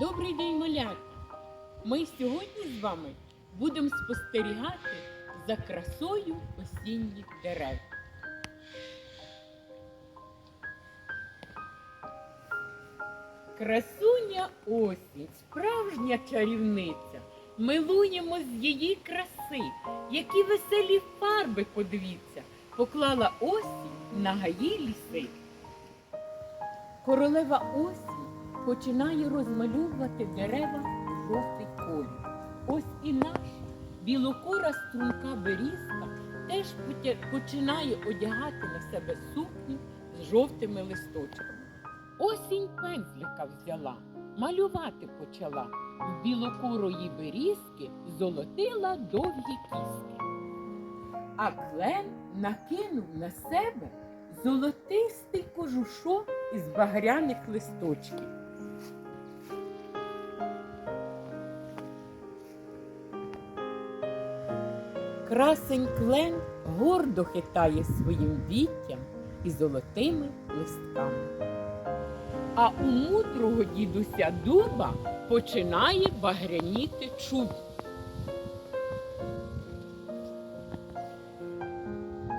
Добрий день, малята! Ми сьогодні з вами будемо спостерігати за красою осінніх дерев. Красуня осінь, справжня чарівниця. Милуємо з її краси, які веселі фарби, подивіться, поклала осінь на гаї ліси. Королева осінь починає розмальовувати дерева жовтий колір. Ось і наша білокора струнка берізка теж починає одягати на себе сукню з жовтими листочками. Осінь пензлика взяла, малювати почала. В білокорої берізки золотила довгі кіски. А клен накинув на себе золотистий кожушок із багряних листочків. Красень клен гордо хитає своїм віттям і золотими листками. А у мудрого дідуся дуба починає багряніти чуб.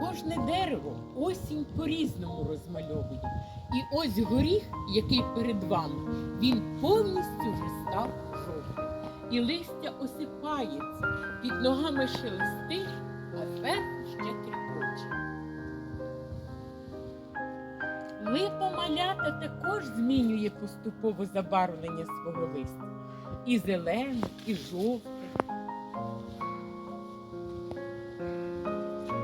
Кожне дерево осінь по-різному розмальовує. І ось горіх, який перед вами, він повністю вже став жовтим. І листя осипається, під ногами шелестить, а зверху ще тріпоче. Липа малята також змінює поступово забарвлення свого листя. І зелене, і жовте.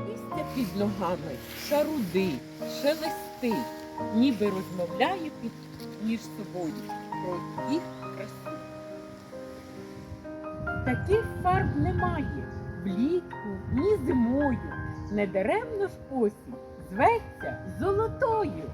Листя під ногами шарудить, шелестить, ніби розмовляє під між собою про їх красу. Таких фарб немає влітку, ні зимою. Недаремно ж осінь зветься золотою.